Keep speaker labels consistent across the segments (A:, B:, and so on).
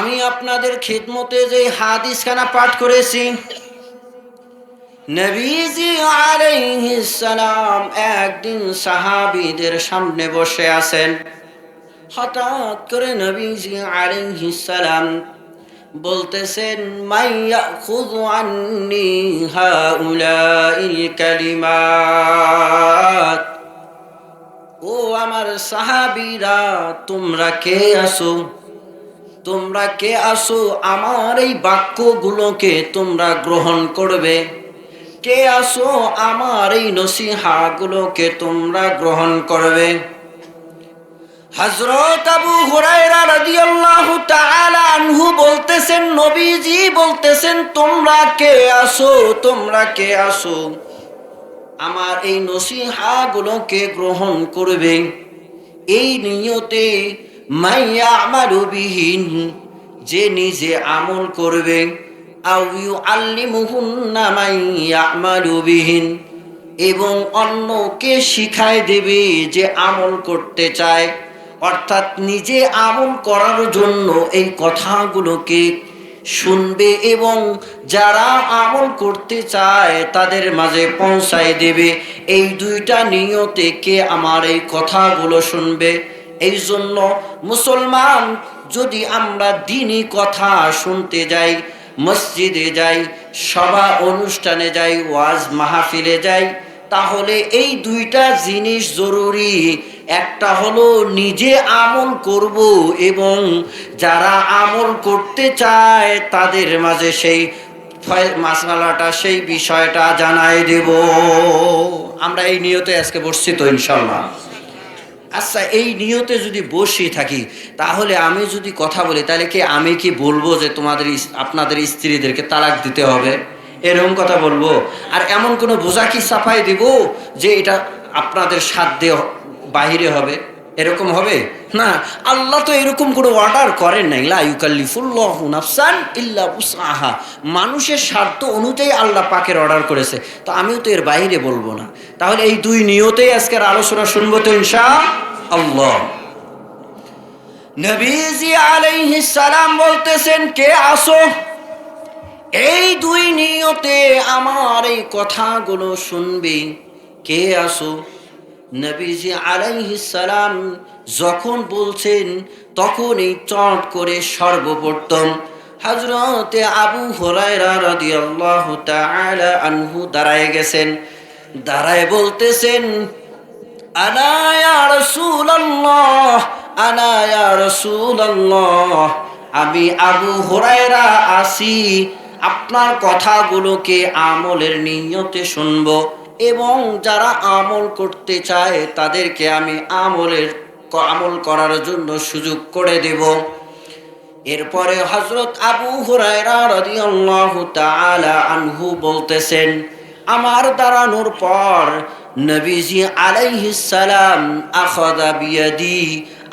A: আমি আপনাদের খেদমতে যে হাদিসখানা পাঠ করেছি, নবীজি সালাম একদিন সাহাবিদের সামনে বসে আছেন। হঠাৎ করে নবীজি সালাম বলতেছেন মাইয়া খুদু আন্নি হাউলাইল কালিমাত। ও আমার সাহাবীরা, তোমরা কে আসো তোমরা কে আসো? আমার এই বাক্যগুলোকে তোমরা গ্রহণ করবে। কে আসো? আমার এই নসিহাগুলোকে তোমরা গ্রহণ করবে। হজরত আবু হুরায়রা রাদিয়াল্লাহু তাআলা আনহু বলতেছেন, নবীজি বলতেছেন, তোমরা কে আসো? তোমরা কে আসো? আমার এই নসিহাগুলোকে গ্রহণ করবে। এই নিয়তে মাইয়া বিহীন, যে নিজে আমল করবে। আউ ইউ আল্লিমুহুন্না মাইয়া এবং অন্যকে শিখায় দেবে যে আমল করতে চায়। অর্থাৎ নিজে আমল করার জন্য এই কথাগুলোকে শুনবে এবং যারা আমল করতে চায় তাদের মাঝে পৌঁছায় দেবে। এই দুইটা নিয়তে কে আমার এই কথাগুলো শুনবে? এই জন্য মুসলমান যদি আমরা দিনই কথা শুনতে যাই, মসজিদে যাই, সভা অনুষ্ঠানে যাই, ওয়াজ মাহফিলে যাই, তাহলে এই দুইটা জিনিস জরুরি। একটা হলো নিজে আমল করব এবং যারা আমল করতে চায় তাদের মাঝে সেই মাসমালাটা সেই বিষয়টা জানাই দেব। আমরা এই নিয়তে আজকে বসছি তো ইনশাল্লাহ আচ্ছা এই নিয়তে যদি বসে থাকি, তাহলে আমি যদি কথা বলি, তাহলে কি আমি কি বলব যে তোমাদের আপনাদের স্ত্রীদেরকে তালাক দিতে হবে? এরকম কথা বলব। আর এমন কোনো বোঝা কি সাফাই দিব যে এটা আপনাদের সাধ্যে বাহিরে হবে? এরকম হবে? না, আল্লাহ তো এরকম কোনো অর্ডার করেন নাই। লা ইউকাল্লিফুল্লাহু নাফসান ইল্লা উসআহা। মানুষের স্বার্থ অনুযায়ী আল্লাহ পাকের অর্ডার করেছে। তো আমিও তো এর বাইরে বলব না। তাহলে এই দুই নিয়তেই আজকের আলোচনা শুনব তো ইনশা আল্লাহ নবীজি আলাইহিস সালাম বলতেছেন, কে আসো? এই দুই নিয়তে আমার এই কথাগুলো শুনবি। কে আসো? নবীজি সালাম যখন বলছেন, তখনই চট করে সর্বপ্রথম হজরতে আবু হরাইরা রাদিয়াল্লাহু তাআলা আনহু দাঁড়ায় গেছেন। দাঁড়ায় বলতেছেন আনা ইয়া রাসূলুল্লাহ আনা ইয়া রাসূলুল্লাহ, আমি আবু হুরায়রা আসি, আপনার কথাগুলোকে আমলের নিয়তে শুনব। এবং যারা আমল করতে চায়, তাদেরকে আমি আমলের আমল করার জন্য সুযোগ করে দেব। এরপরে হজরত আবু আনহু বলতেছেন, আমার দাঁড়ানোর পর নবীজি আলাইহিস সালাম আখাদা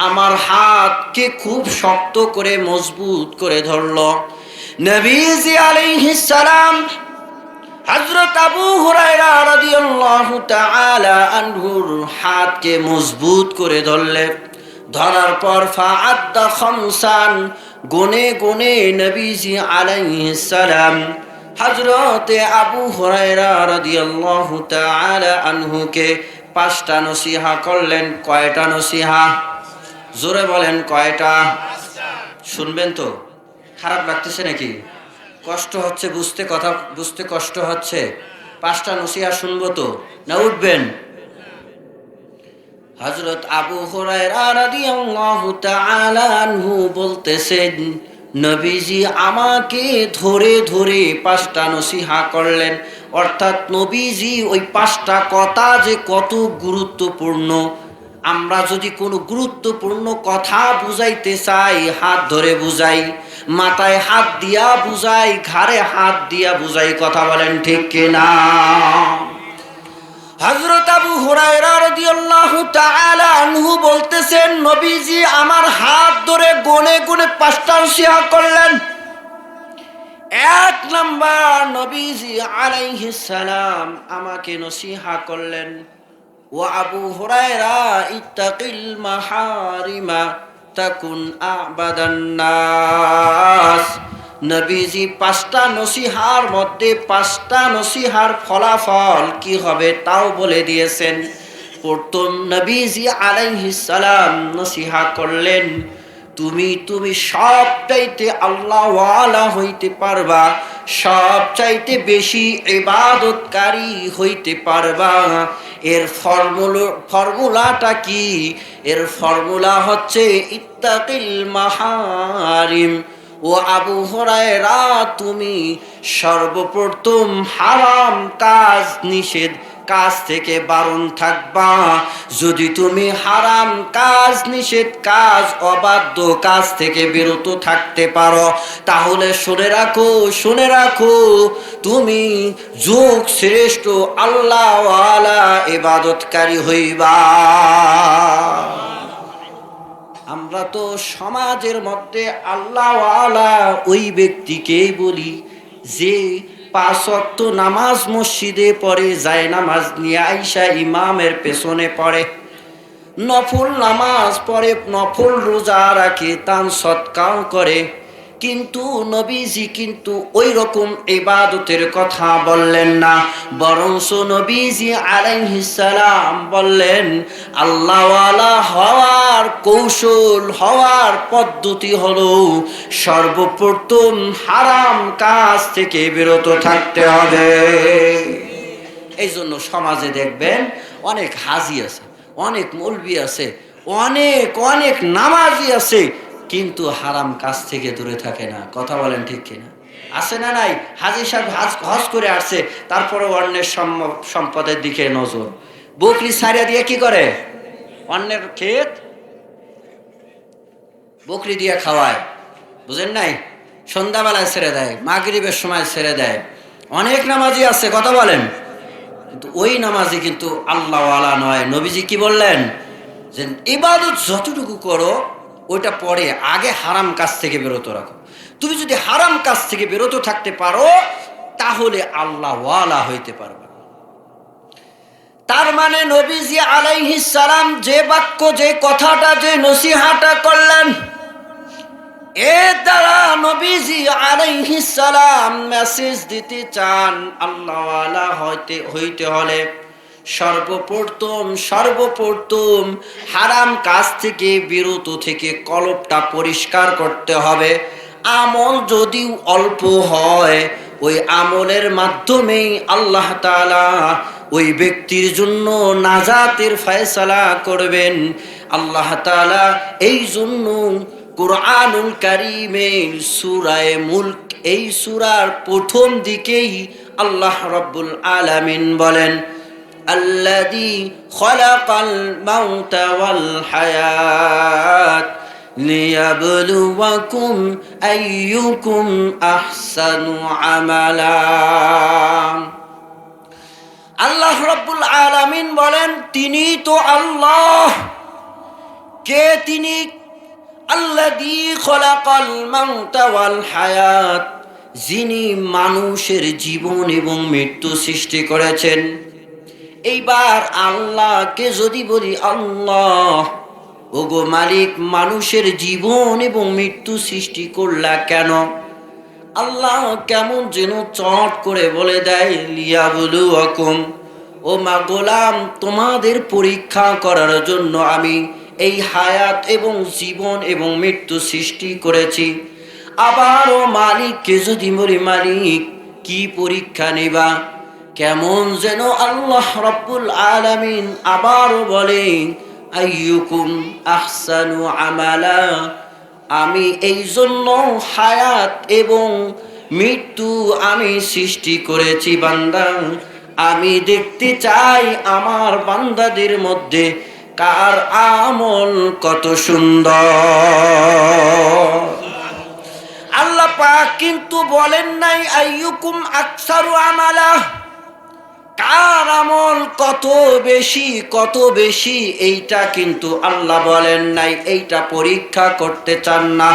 A: আমার হাতকে খুব শক্ত করে মজবুত করে ধরল। নবীজি আলাইহিস সালাম হজরত আবু আনহুর হাতকে মজবুত করে ধরলে। ধরার পর ফাআদ্দা খামসান, গুনে গুনে নবীজি আলাইহিস সালাম হযরতে আবু হুরায়রা রাদিয়াল্লাহু তাআলা আনহুকে পাঁচটা নসিহা করলেন। কয়টা নসিহা? জোরে বলেন কয়টা? শুনবেন তো? খারাপ লাগতেছে নাকি? কষ্ট হচ্ছে, বুঝতে কথা, বুঝতে কষ্ট হচ্ছে। পাঁচটা নসিহা শুনব তো, না উঠবেন? হজরত আবু আনহু বলতেছেন, নবীজি আমাকে ধরে ধরে পাঁচটা নসিহা করলেন। অর্থাৎ নবীজি ওই পাঁচটা কথা যে কত গুরুত্বপূর্ণ আমরা যদি কোনো গুরুত্বপূর্ণ কথা বুঝাইতে চাই, হাত ধরে বুঝাই, মাথায় হাত দিয়া বুঝাই, ঘাড়ে হাত দিয়া বুঝাই, কথা বলেন ঠিক কিনা? হযরত আবু আনহু বলতেছেন, নবীজি আমার হাত ধরে গনে গনে পাঁচটা নসিহা করলেন। এক নাম্বার নবীজি আলাইহিস সালাম আমাকে নসিহা করলেন। আবাদান নবীজি পাঁচটা নসিহার মধ্যে পাঁচটা নসিহার ফলাফল কি হবে তাও বলে দিয়েছেন। প্রথম নবীজি আলাইহিস সালাম নসিহা করলেন তুমি তুমি সব চাইতে আল্লাহওয়ালা হইতে পারবা, সব চাইতে বেশি ইবাদতকারী হইতে পারবা। এর ফর্মুলা, ফর্মুলাটা কি? এর ফর্মুলা হচ্ছে ইত্তাকিল মাহারিম। ও আবু হরায়রা, তুমি সর্বপ্রথম হারাম কাজ নিষেধ কাজ থেকে বারণ থাকবা। যদি তুমি হারাম কাজ, নিষেধ কাজ, অবাধ্য কাজ থেকে বিরত থাকতে পারো, তাহলে শুনে রাখো শুনে রাখো, তুমি যুগ শ্রেষ্ঠ, আল্লাহওয়ালা এবাদতকারী হইবা। আমরা তো সমাজের মধ্যে আল্লাহওয়ালা ওই ব্যক্তিকেই বলি যে পাঁচ অক্ত নামাজ মসজিদে পড়ে, যায় নামাজ নিয়ে আইসা ইমামের পেছনে পড়ে। নফল নামাজ পড়ে, নফল রোজা রাখে, তান সৎকাও করে। কিন্তু নবীজি কিন্তু ওই রকম ইবাদতের কথা বললেন না। বরংস নবীজি আলাইহিসালাম বললেন, আল্লাহওয়ালা হওয়ার কৌশল, হওয়ার পদ্ধতি হলো সর্বপ্রথম হারাম কাজ থেকে বিরত থাকতে হবে। এই জন্য সমাজে দেখবেন অনেক হাজি আছে, অনেক মৌলবি আছে, অনেক অনেক নামাজি আছে কিন্তু হারাম কাজ থেকে দূরে থাকে না। কথা বলেন ঠিক কিনা? আছে না নাই? হাজি সাহেব হাজ, হজ করে আসছে, তারপরে অন্যের সম্পদের দিকে নজর। বকরি সারিয়া দিয়ে কি করে? অন্যের ক্ষেত? বকরি দিয়ে খাওয়ায়। বুঝেন নাই? সন্ধ্যাবেলায় ছেড়ে দেয়, মাগরিবের সময় ছেড়ে দেয়। অনেক নামাজি আছে, কথা বলেন। কিন্তু ওই নামাজি কিন্তু আল্লাহওয়ালা নয়। নবীজি কি বললেন? যে ইবাদত যতটুকু করো ওইটা পরে আগে হারাম কাজ থেকে বিরত রাখো। তুমি যদি হারাম কাজ থেকে বিরত থাকতে পারো, তাহলে আল্লাহওয়ালা হইতে পারবে তার মানে নবীজি আলাইহিস সালাম যে বাক্য, যে কথাটা, যে নসিহাটা করলেন এর দ্বারা নবীজি আলাইহিস সালাম মেসেজ দিতে চান আল্লাহওয়ালা হইতে হইতে হলে। সর্বপ্রথম সর্বপ্রথম হারাম কাজ থেকে, বিরত থেকে কলপটা পরিষ্কার করতে হবে। আমল যদিও অল্প হয়, ওই আমলের মাধ্যমেই আল্লাহ তাআলা ওই ব্যক্তির জন্য নাজাতের ফয়সালা করবেন। আল্লাহ তাআলা এই জন্য কোরআনুল কারিমের সুরায় মুলক, এই সুরার প্রথম দিকেই আল্লাহ রব্বুল আলামিন বলেন الذي خلق الموت والحياة ليبلوكم أيكم أحسن عملا আল্লাহ রব্বুল আলামিন বলেন তিনি তো আল্লাহ কে তিনি আল্লাযী খলাকাল মাউতা ওয়াল হায়াত যিনি মানুষের জীবন এবং মৃত্যু সৃষ্টি করেছেন এইবার আল্লাহকে যদি বলি আল্লাহ, ওগো মালিক, মানুষের জীবন এবং মৃত্যু সৃষ্টি করলা কেন? আল্লাহ কেমন যেন চট করে বলে দেয় লিয়া বলু অকম ও মা গোলাম, তোমাদের পরীক্ষা করার জন্য আমি এই হায়াত এবং জীবন এবং মৃত্যু সৃষ্টি করেছি। আবারও মালিককে যদি বলি, মালিক, কি পরীক্ষা নেবা? কেমন যেন আল্লাহ রব্বুল আলামিন আবারও বলেন, আইয়ুকুম আমালা? আমি এই জন্য হায়াত এবং মৃত্যু আমি সৃষ্টি করেছি, বান্দা। আমি দেখতে চাই আমার বান্দাদের মধ্যে কার আমল কত সুন্দর। আল্লাহ পাক কিন্তু বলেন নাই, আইয়ুকুম আকসারু আমালা? কার আমল কত বেশি কত বেশি, এইটা কিন্তু আল্লাহ বলেন নাই, এইটা পরীক্ষা করতে চান না।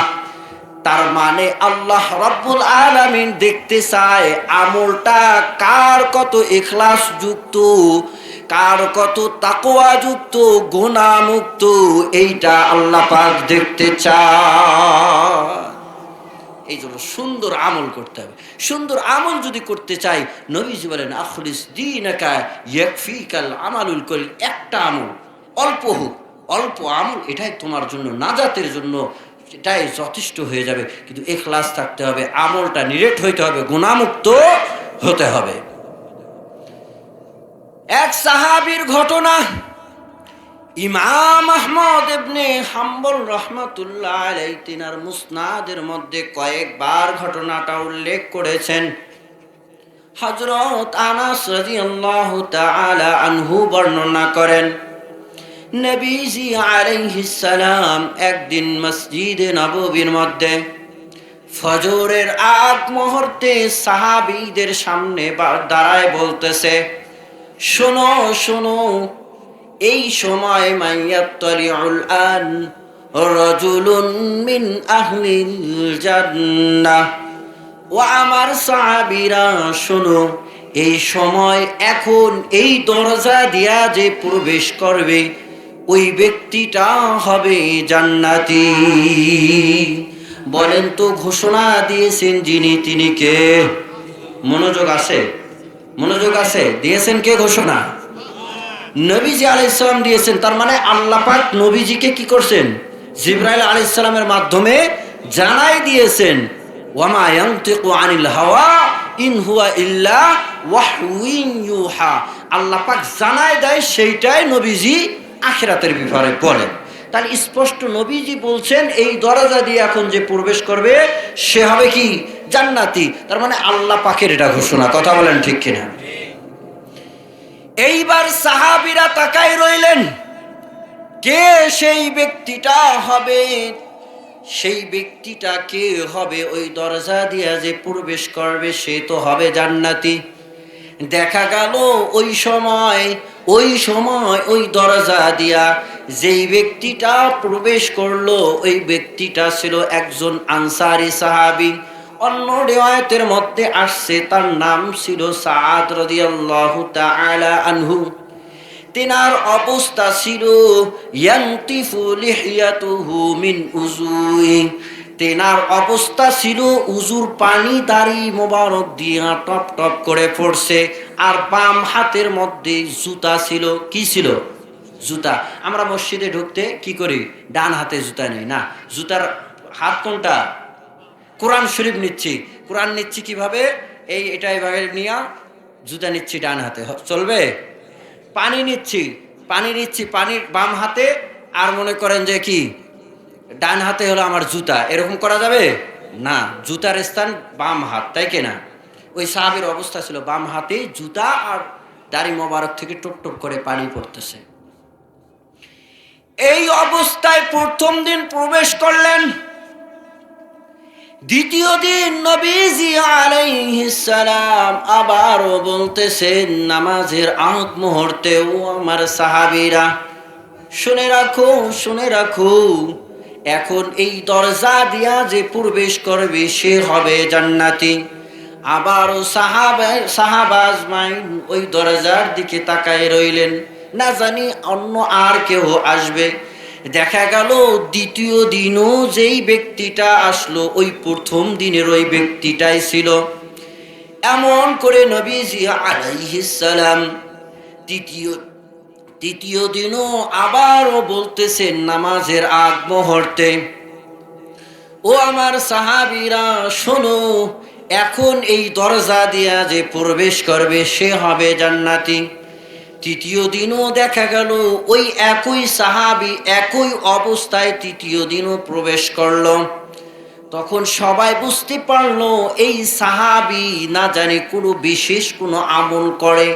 A: তার মানে আল্লাহ রব্বুল আলামিন দেখতে চায়, আমলটা কার কত ইখলাস যুক্ত কার কত তাকোয়া যুক্ত গুণামুক্ত এইটা আল্লাহ পাক দেখতে চায়। এই জন্য সুন্দর আমল করতে হবে। সুন্দর আমল যদি করতে চাই, নবীজি বলেন, আখলিস দিন কাল আমালুল করিল। একটা আমল, অল্প হোক, অল্প আমল, এটাই তোমার জন্য নাজাতের জন্য, এটাই যথেষ্ট হয়ে যাবে। কিন্তু এখলাস থাকতে হবে, আমলটা নিরেট হইতে হবে, গুণামুক্ত হতে হবে। এক সাহাবীর ঘটনা ইমাম আহমদ ইবনে হাম্বল রহমাতুল্লাহ আলাই তিনার মুসনাদের মধ্যে কয়েকবার ঘটনাটা উল্লেখ করেছেন। হজরত আনাস রাদিয়াল্লাহু তাআলা আনহু বর্ণনা করেন, নবীজি আলাইহিস সালাম একদিন মসজিদে নববীর মধ্যে ফজরের আগ মুহূর্তে সাহাবীদের সামনে বা- দাঁড়ায় বলতেছে, শোনো শোনো এই সময় মাইয়াত্তলিউল আন রাজুলুন মিন আহলিল জান্নাহ। ও আমার সাহাবীরা, শোনো, এই সময় এখন এই দরজা দিয়া যে প্রবেশ করবে, ওই ব্যক্তিটা হবে জান্নাতি। বলেন তো, ঘোষণা দিয়েছেন যিনি, তিনি কে? মনোযোগ আছে? মনোযোগ আছে? দিয়েছেন কে ঘোষণা? নবীজি আলাইসালাম দিয়েছেন, তার মানে আল্লাহ পাক নবীজিকে কি করছেন? জিব্রাইল আলাইসালামের মাধ্যমে জানাই দিয়েছেন আনিল হাওয়া পাক জানাই দেয়, সেইটাই নবীজি আখিরাতের ব্যাপারে স্পষ্ট নবীজি বলছেন, এই এখন যে প্রবেশ করবে, সে হবে কি? জান্নাতি। তার মানে আল্লাহ পাকের এটা ঘোষণা, কথা বলেন ঠিক কিনা? এইবার সাহাবিরা তাকাই রইলেন। কে সেই ব্যক্তিটা হবে? সেই ব্যক্তিটা কে হবে? ওই দরজা দিয়া যে প্রবেশ করবে, সে তো হবে জান্নাতি। দেখা গেল ওই সময় ওই সময় ওই দরজা দিয়া যেই ব্যক্তিটা প্রবেশ করল, ওই ব্যক্তিটা ছিল একজন আনসারি সাহাবি। অন্য রেওয়ায়তের মধ্যে আসছে, তার নাম ছিল সাদ রাদিয়াল্লাহু আনহু। তিনার অবস্থা ছিল, ইয়ান্তিফু মিন উজুই তেনার অবস্থা ছিল উজুর পানি দাড়ি মোবারক দিয়া টপ টপ করে পড়ছে, আর বাম হাতের মধ্যে জুতা ছিল। কি ছিল? জুতা। আমরা মসজিদে ঢুকতে কি করি? ডান হাতে জুতা নেই, না। জুতার হাত কোনটা? কোরআন শরীফ নিচ্ছি। কোরআন নিচ্ছি কীভাবে? এই, এটা এভাবে নিয়ে জুতা নিচ্ছি ডান হাতে। চলবে? পানি নিচ্ছি। পানি নিচ্ছি পানির বাম হাতে। আর মনে করেন যে কি? ডান হাতে হলো আমার জুতা। এরকম করা যাবে? না, জুতার স্থান বাম হাত, তাই কিনা ওই সাহাবের অবস্থা ছিল, বাম হাতে জুতা আর দাড়ি মোবারক থেকে টপ করে পানি পড়তেছে। এই অবস্থায় প্রথম দিন প্রবেশ করলেন। দ্বিতীয় দিন নবীজি সালাম আবারও বলতেছেন, নামাজের আগ মুহূর্তে ও আমার সাহাবীরা, শুনে রাখো শুনে রাখো, এখন এই দরজা দিয়া যে প্রবেশ করবে সে হবে জান্নাতি। আবারও সাহাবা সাহাবাজ মাইন ওই দরজার দিকে তাকায় রইলেন। না জানি অন্য আর কেউ আসবে। দেখা গেল, দ্বিতীয় দিনও যেই ব্যক্তিটা আসলো, ওই প্রথম দিনের ওই ব্যক্তিটাই ছিল। এমন করে নবীজি আলাইহিস সালাম তৃতীয় তৃতীয় দিনও আবারও বলতেছেন নামাজের আগ মুহূর্তে, ও আমার সাহাবিরা, শোনো, এখন এই দরজা দিয়া যে প্রবেশ করবে সে হবে জান্নাতি। তৃতীয় দিনও দেখা গেল। ওই একই সাহাবি একই অবস্থায় তৃতীয় দিনও প্রবেশ করল। তখন সবাই বুঝতে পারল, এই সাহাবি না জানি কোনো বিশেষ কোনো আমল করে।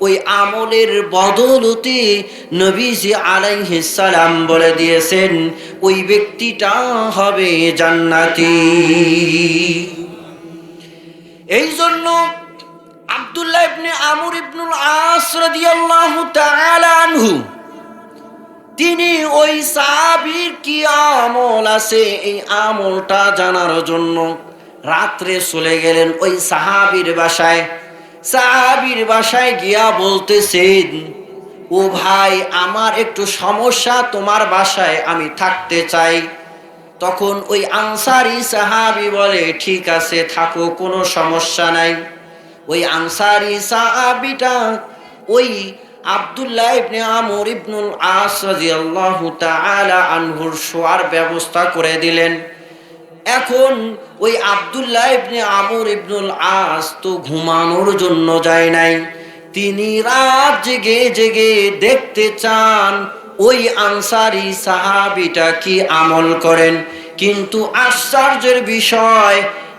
A: ওই আমলের বদলতে নবীজি সালাম বলে দিয়েছেন, ওই ব্যক্তিটা হবে জান্নাতি। এই জন্য আব্দুল্লাহ ইবনে আমর ইবনুল আস রাদিয়াল্লাহু তাআলা আনহু। তিনি ওই সাহাবীর কি আমল আছে, এই আমলটা জানার জন্য রাত্রে চলে গেলেন ওই সাহাবীর বাসায়। সাহাবীর বাসায় গিয়া বলতেছেন, ও ভাই, আমার একটু সমস্যা, তোমার বাসায় আমি থাকতে চাই। তখন ওই আনসারি সাহাবি বলে, ঠিক আছে, থাকো, কোনো সমস্যা নাই। ওই আনসারি সাহাবিটা, ওই আব্দুল্লাহ ইবনে আমর ইবনুল আস রাদিয়াল্লাহু তাআলা আনহুর শোয়ার ব্যবস্থা করে দিলেন। এখন ওই আব্দুল্লাহ ইবনে আমর ইবনুল আস তো ঘুমানোর জন্য যায় নাই। তিনি রাত জেগে জেগে দেখতে চান ওই আনসারি সাহাবিটা কি আমল করেন। কিন্তু আশ্চর্যের বিষয়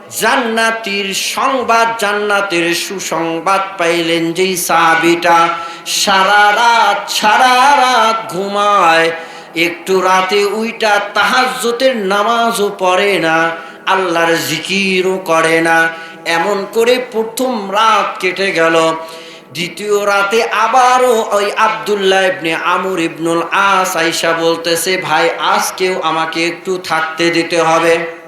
A: জান্নাতির সংবাদ, জান্নাতের সুসংবাদ পাইলেন যেই সাহাবিটা। সারা রাত সারা রাত ঘুমায়। একটু রাতে উইটা তাহাজ্জতের নামাজও পড়ে না, আল্লাহর জিকিরও করে না। এমন করে প্রথম রাত কেটে গেল। দ্বিতীয় রাতে আবারও ওই আবদুল্লাহ ইবনে আমর ইবনুল আস আইসা বলতেছে, ভাই আজকেও আমাকে একটু থাকতে দিতে হবে।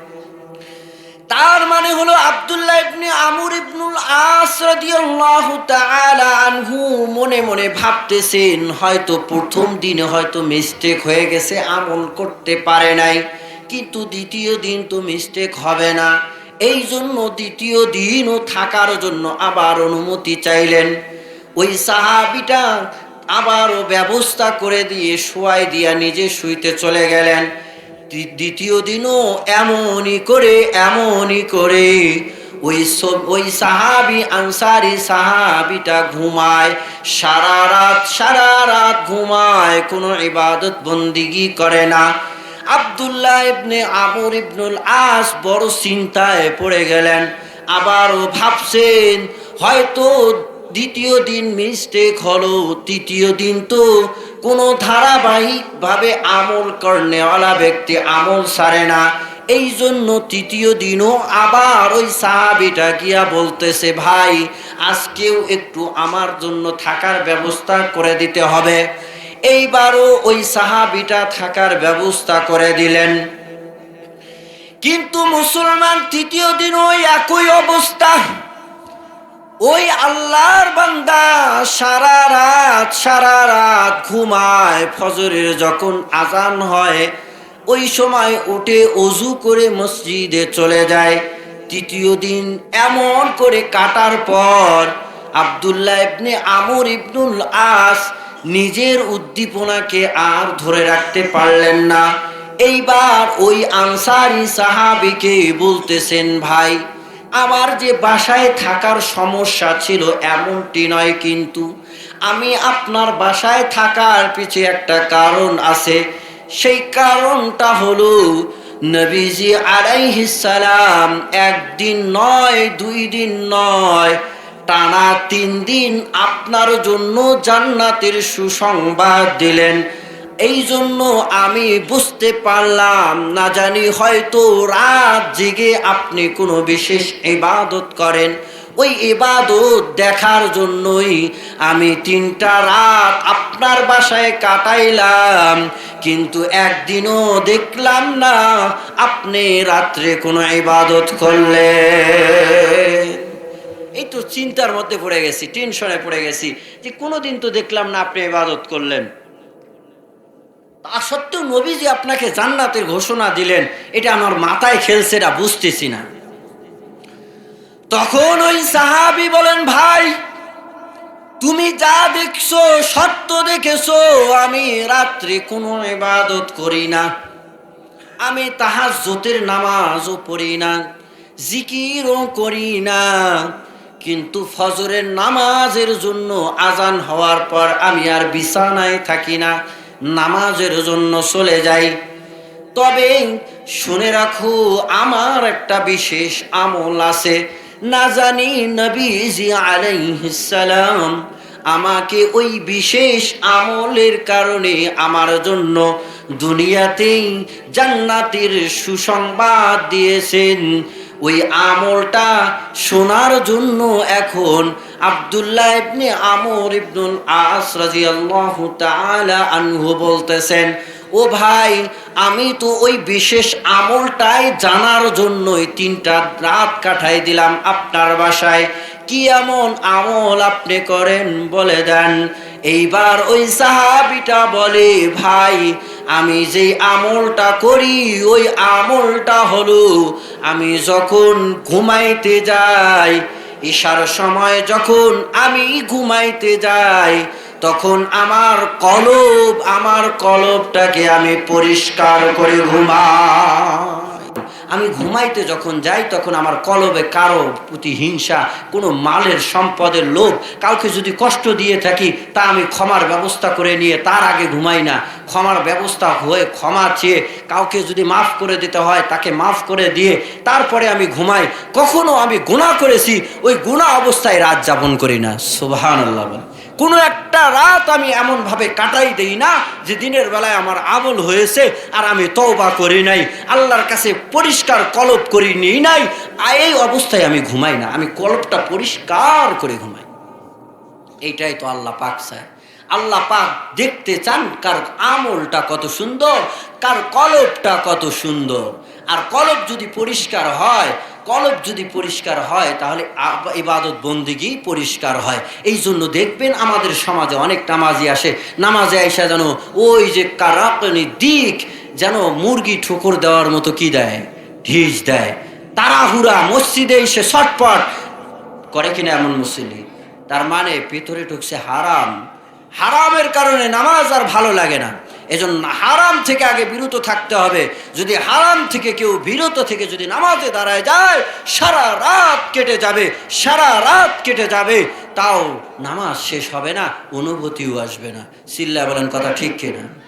A: তার মানে হলো আব্দুল্লাহ ইবনে আমর ইবনুল আস রাদিয়াল্লাহু তাআলা আনহু মনে মনে ভাবতেছেন, হয়তো প্রথম দিনে হয়তো মিস্টেক হয়ে গেছে, আমল করতে পারে নাই, কিন্তু দ্বিতীয় দিন তো মিস্টেক হবে না। এই জন্য দ্বিতীয় দিনও থাকার জন্য আবার অনুমতি চাইলেন। ওই সাহাবিটা আবারও ব্যবস্থা করে দিয়ে শোয়াই দিয়া নিজে শুইতে চলে গেলেন। দ্বিতীয় দিনও এমনই করে এমনই করে। ওই সব, ওই সাহাবি, আনসারি সাহাবিটা ঘুমায়, সারা রাত সারা রাত ঘুমায়, কোনো ইবাদত বন্দিগি করে না। আব্দুল্লাহ ইবনে আমর ইবনুল আস বড় চিন্তায় পড়ে গেলেন, আবারও ভাবছেন, হয়তো দ্বিতীয় দিন মিস্টেক হলো, তৃতীয় দিন তো কোনো ধারাবাহিকভাবে আমল করনেওয়ালা ব্যক্তি আমল সারে না। এই জন্য তৃতীয় দিনও আবার ওই সাহাবিটা গিয়া বলতেছে, ভাই, আজকেও একটু আমার জন্য থাকার ব্যবস্থা করে দিতে হবে। এইবারও ওই সাহাবিটা থাকার ব্যবস্থা করে দিলেন। কিন্তু মুসলমান তৃতীয় দিন ওই একই অবস্থা। ওই আল্লাহর বান্দা সারা রাত সারা রাত ঘুমায়। ফজরের যখন আজান হয়, ওই সময় উঠে অজু করে মসজিদে চলে যায়। তৃতীয় দিন এমন করে কাটার পর আব্দুল্লাহ ইবনে আমর ইবনুল আস নিজের উদ্দীপনাকে আর ধরে রাখতে পারলেন না। এইবার ওই আনসারি সাহাবিকে বলতেছেন, ভাই আমার যে বাসায় থাকার সমস্যা ছিল এমনটি নয় কিন্তু আমি আপনার বাসায় থাকার পিছে একটা কারণ আছে। সেই কারণটা হলো নবীজি আলাইহিসালাম একদিন নয়, দুই দিন নয়, টানা তিন দিন আপনার জন্য জান্নাতের সুসংবাদ দিলেন। এই জন্য আমি বুঝতে পারলাম, না জানি হয়তো রাত জেগে আপনি কোনো বিশেষ ইবাদত করেন। ওই ইবাদত দেখার জন্যই আমি তিনটা রাত আপনার বাসায় কাটাইলাম, কিন্তু একদিনও দেখলাম না আপনি রাত্রে কোনো ইবাদত করলেন। এই তো চিন্তার মধ্যে পড়ে গেছি, টেনশনে পড়ে গেছি যে কোনোদিন তো দেখলাম না আপনি ইবাদত করলেন। তা সত্ত্বেও নবীজি আপনাকে জান্নাতের ঘোষণা দিলেন, এটা আমার মাথায় খেলছে না, বুঝতেছি না। তখন ওই সাহাবি বলেন, ভাই, তুমি যা দেখছ, সত্য দেখেছ, আমি রাত্রে কোনো ইবাদত করি না। আমি তাহার জোতের নামাজও পড়ি না, জিকিরও করি না। কিন্তু ফজরের নামাজের জন্য আজান হওয়ার পর আমি আর বিছানায় থাকি না। নামাজের জন্য চলে যাই। তবে শুনে রাখো, আমার একটা বিশেষ আমল আছে। না জানি নবীজি আলাইহিসসালাম আমাকে ওই বিশেষ আমলের কারণে আমার জন্য দুনিয়াতেই জান্নাতের সুসংবাদ দিয়েছেন। ওই আমলটা শোনার জন্য এখন আব্দুল্লাহ ইবনে আমর ইবনুল আস রাদিয়াল্লাহু তাআলা আনহু বলতেছেন, ও ভাই, আমি তো ওই বিশেষ আমলটাই জানার জন্যই তিনটা রাত কাটাই দিলাম আপনার বাসায়। কি এমন আমল আপনি করেন বলে দেন? এইবার ওই সাহাবিটা বলে, ভাই, আমি যে আমলটা করি, ওই আমলটা হলো, আমি যখন ঘুমাইতে যাই, ঈশার সময় যখন আমি ঘুমাইতে যাই, তখন আমার কলব, আমার কলবটাকে আমি পরিষ্কার করে ঘুমাই। আমি ঘুমাইতে যখন যাই, তখন আমার কলবে কারও প্রতি হিংসা, কোনো মালের সম্পদের লোভ, কাউকে যদি কষ্ট দিয়ে থাকি, তা আমি ক্ষমার ব্যবস্থা করে নিয়ে তার আগে ঘুমাই না। ক্ষমার ব্যবস্থা হয়ে ক্ষমা চেয়ে কাউকে যদি মাফ করে দিতে হয়, তাকে মাফ করে দিয়ে তারপরে আমি ঘুমাই। কখনো আমি গুণা করেছি, ওই গুণা অবস্থায় রাত যাপন করি না। সুবাহান আল্লাহ। কোনো একটা রাত আমি এমনভাবে কাটাই দেই না যে দিনের বেলায় আমার আমল হয়েছে আর আমি তওবা করি নাই, আল্লাহর কাছে পরিষ্কার কলপ করি নিই নাই, আর এই অবস্থায় আমি ঘুমাই না। আমি কলপটা পরিষ্কার করে ঘুমাই। এইটাই তো আল্লাহ পাক চায়। আল্লাহ পাক দেখতে চান কার আমলটা কত সুন্দর, কার কলবটা কত সুন্দর। আর কলব যদি পরিষ্কার হয় কলব যদি পরিষ্কার হয়, তাহলে ইবাদত বন্দিগি পরিষ্কার হয়। এই জন্য দেখবেন আমাদের সমাজে অনেক নামাজি আসে। নামাজে আইসা যেন ওই যে কারাকনি দিক যেন মুরগি ঠুকুর দেওয়ার মতো কি দেয়? ঢিস দেয়। তাড়াহুড়া, মসজিদে এসে ছটপট করে কিনা এমন মুসল্লি। তার মানে ভেতরে ঢুকছে হারাম। হারামের কারণে নামাজ আর ভালো লাগে না। এজন্য হারাম থেকে আগে বিরত থাকতে হবে। যদি হারাম থেকে কেউ বিরত থেকে যদি নামাজে দাঁড়ায় যায়, সারা রাত কেটে যাবে, সারা রাত কেটে যাবে। তাও নামাজ শেষ হবে না, অনুভূতিও আসবে না। সিল্লা বলেন কথা ঠিক কিনা?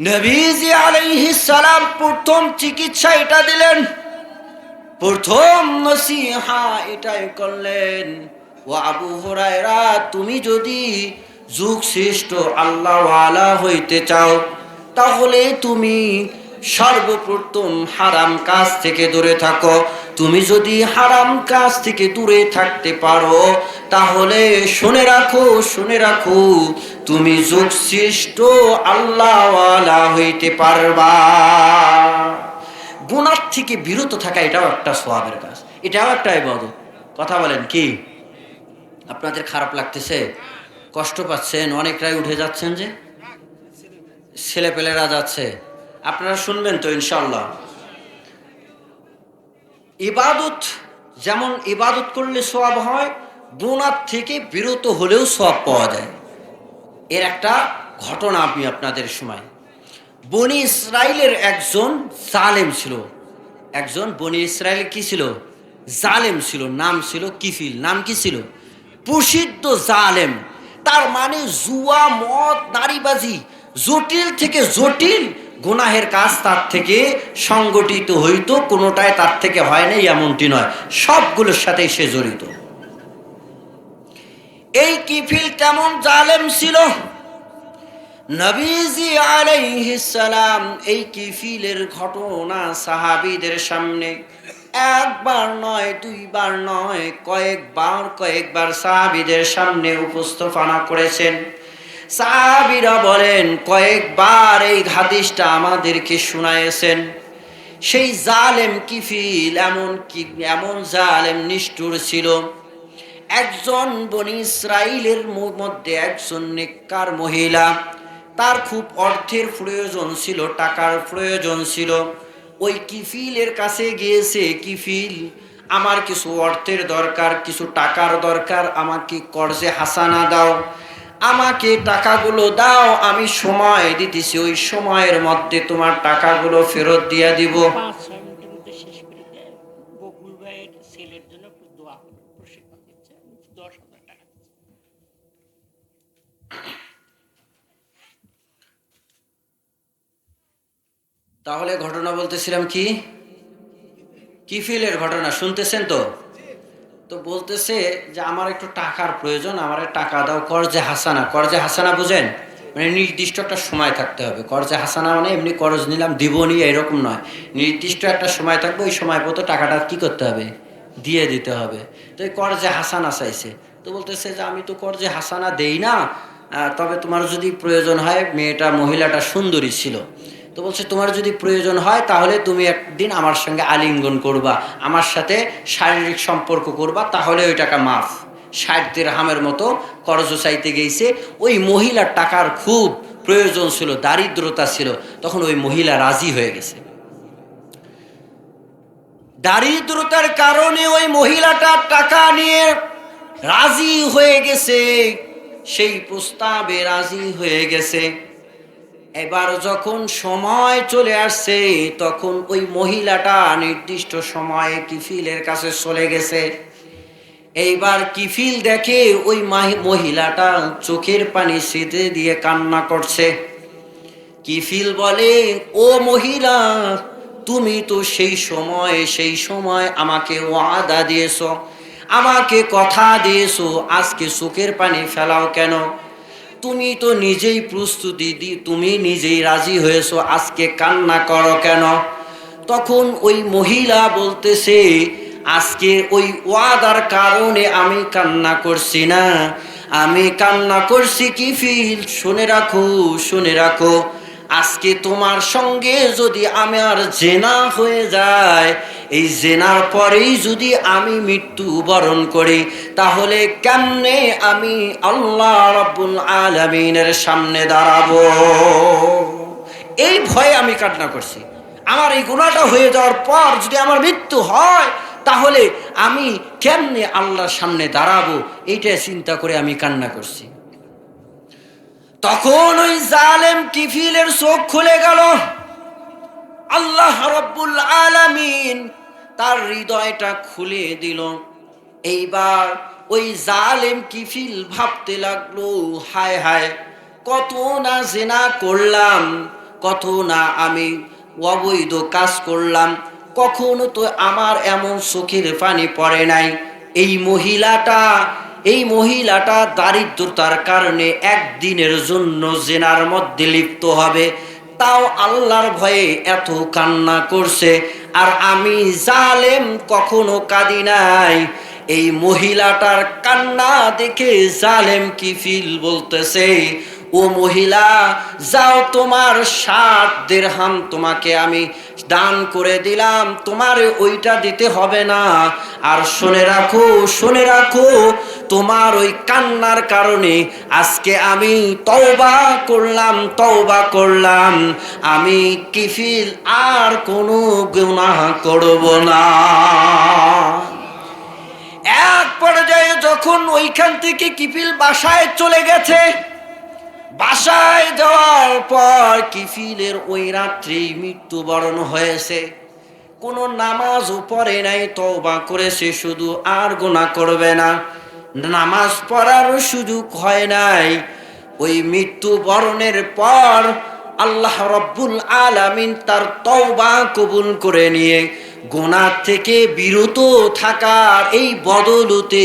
A: নবীজি আলাইহিস সালাম প্রথম চিকিৎসা এটা দিলেন। প্রথম নসিহা এটাই করলেন। ও আবু হরায়রা, তুমি যদি যুগ শ্রেষ্ঠ আল্লাহওয়ালা হইতে চাও, তাহলে তুমি সর্বপ্রথম হারাম কাজ থেকে দূরে থাকো। তুমি যদি হারাম কাজ থেকে দূরে থাকতে পারো, তাহলে শুনে রাখো শুনে রাখো, তুমি যুগ শ্রেষ্ঠ আল্লাহওয়ালা হইতে পারবা। গুণার থেকে বিরত থাকা এটাও একটা সোয়াবের কাজ, এটাও একটা ইবাদত। কথা বলেন কি? আপনাদের খারাপ লাগতেছে? কষ্ট পাচ্ছেন অনেকরাই উঠে যাচ্ছেন যে ছেলেপেলেরা যাচ্ছে। আপনারা শুনবেন তো ইনশাল্লাহ ইবাদত, যেমন ইবাদত করলে সোয়াব হয় গুণার থেকে বিরত হলেও সব পাওয়া যায়। এর একটা ঘটনা আমি আপনাদের সময় বনি ইসরায়েলের একজন জালেম ছিল। একজন বনি ইসরায়েল কি ছিল? জালেম ছিল, নাম ছিল কিফিল। নাম কি ছিল? প্রসিদ্ধ জালেম। তার মানে জুয়া, মদ, নারীবাজি, জটিল থেকে জটিল গুনাহের কাজ তার থেকে সংগঠিত হইতো, কোনোটাই তার থেকে হয় নাই, এমনটি নয়। সবগুলোর সাথেই সে জড়িত। এই কিফিল কেমন জালেম ছিল? নবীজি আলাইহিস সালাম এই কিফিলের ঘটনা সাহাবীদের সামনে একবার নয়, দুইবার নয়, কয়েকবার কয়েকবার সাহাবীদের সামনে উপস্থাপনা করেছেন। সাহাবীরা বলেন, কয়েকবার এই হাদিসটা আমাদেরকে শুনায়েছেন সেই জালেম কিফিল এমন কি, এমন জালেম নিষ্ঠুর ছিল। একজন বনি ইসরাইলের মধ্যে একজন নেককার মহিলা। তার খুব অর্থের প্রয়োজন ছিল, টাকার প্রয়োজন ছিল। ওই কিফিলের কাছে গিয়েছে, কিফিল, আমার কিছু অর্থের দরকার, কিছু টাকার দরকার, আমাকে কর্জে হাসানা দাও। আমাকে টাকাগুলো দাও, আমি সময় দিতেছি, ওই সময়ের মধ্যে তোমার টাকাগুলো ফেরত দিয়ে দিব। তাহলে ঘটনা বলতেছিলাম কি? কিফিলের ঘটনা? শুনতেছেন তো? তো বলতেছে যে আমার একটু টাকার প্রয়োজন, আমার টাকা দাও কর্জে হাসানা। কর্জে হাসানা বুঝেন? মানে নির্দিষ্ট একটা সময় থাকতে হবে। কর্জে হাসানা মানে এমনি করজ নিলাম দিব নি এরকম নয়। নির্দিষ্ট একটা সময় থাকবে, ওই সময় মতো টাকাটা কি করতে হবে? দিয়ে দিতে হবে। তো এই কর্জে হাসানা চাইছে। তো বলতেছে যে আমি তো কর্জে হাসানা দেই না তবে তোমার যদি প্রয়োজন হয়, মেয়েটা, মহিলাটা সুন্দরী ছিল। তো বলছে, তোমার যদি প্রয়োজন হয় তাহলে তুমি একদিন আমার সঙ্গে আলিঙ্গন করবা, আমার সাথে শারীরিক সম্পর্ক করবা, তাহলে ওই টাকা মাফ। ষাট হামের মতো করজ চাইতে গেছে। ওই মহিলার টাকার খুব প্রয়োজন ছিল, দারিদ্রতা ছিল। তখন ওই মহিলা রাজি হয়ে গেছে। দারিদ্রতার কারণে ওই মহিলাটা টাকা নিয়ে রাজি হয়ে গেছে। সেই প্রস্তাবে রাজি হয়ে গেছে। এবার যখন সময় চলে আসছে, তখন ওই মহিলাটা নির্দিষ্ট সময়ে কিফিলের কাছে চলে গেছে। এইবার কিফিল দেখে ওই মাহি- মহিলাটা চোখের পানি সেদে দিয়ে কান্না করছে। কিফিল বলে, ও মহিলা, তুমি তো সেই সময় সেই সময় আমাকে ওয়াদা দিয়েছ, আমাকে কথা দিয়েছ, আজকে চোখের পানি ফেলাও কেন? তুমি তো নিজেই প্রস্তুতি দি, তুমি নিজেই রাজি হয়েছো, আজকে কান্না করো কেন? তখন ওই মহিলা বলতেছে, আজকে ওই ওয়াদার কারণে আমি কান্না করছি না। আমি কান্না করছি কি ফিল? শুনে রাখো শুনে রাখো। আজকে তোমার সঙ্গে যদি আমার জেনা হয়ে যায় এই জেনার পরেই যদি আমি মৃত্যু বরণ করি, তাহলে কেমনে আমি আল্লাহ রব্বুল আলমিনের সামনে দাঁড়াবো? এই ভয়ে আমি কান্না করছি। আমার এই গুণাটা হয়ে যাওয়ার পর যদি আমার মৃত্যু হয়, তাহলে আমি কেমনে আল্লাহর সামনে দাঁড়াবো? এইটা চিন্তা করে আমি কান্না করছি। তখন ওই জালেম কিফিলের চোখ খুলে গেল। আল্লাহ রব্বুল আলামিন তার হৃদয়টা খুলে দিল। এইবার ওই জালেম কিফিল ভাবতে লাগল, হায় হায়, কত না জেনা করলাম, কত না আমি অবৈধ কাজ করলাম, কখনো তো আমার এমন চোখের পানি পড়ে নাই। এই মহিলাটা এই মহিলাটা দারিদ্রতার কারণে একদিনের জন্য জেনার মধ্যে লিপ্ত হবে। তাও আল্লাহর ভয়ে এত কান্না করছে। আর আমি জালেম, কখনো কাঁদি নাই। এই মহিলাটার কান্না দেখে জালেম কি ফিল বলতেছে? ও মহিলা, যাও তোমার ষাট দেড়হাম তোমাকে আমি দান করে দিলাম। তোমার ওইটা দিতে হবে না। আর শুনে রাখো শুনে রাখো, তোমার ওই কান্নার কারণে আজকে আমি তওবা করলাম তওবা করলাম। আমি কিফিল আর কোনো গুনাহ করব না। এক পর্যায়ে যখন ওইখান থেকে কিফিল বাসায় চলে গেছে বাসায় যাওয়ার পর কিফিলের ওই রাত্রি মৃত্যুবরণ হয়েছে। কোনো নামাজও পড়ে নাই, তওবা করেছে, শুধু আর গোনা করবে না। নামাজ পড়ারও সুযোগ হয় নাই। ওই মৃত্যুবরণের পর আল্লাহ রব্বুল আলামিন তার তওবা কবুল করে নিয়ে গোনার থেকে বিরত থাকার এই বদলতে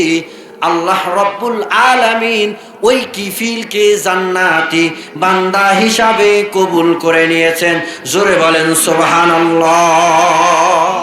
A: আল্লাহ রব্বুল আলামিন ওই কিফিলকে জান্নাতি বান্দা হিসাবে কবুল করে নিয়েছেন। জোরে বলেন সুবহানাল্লাহ।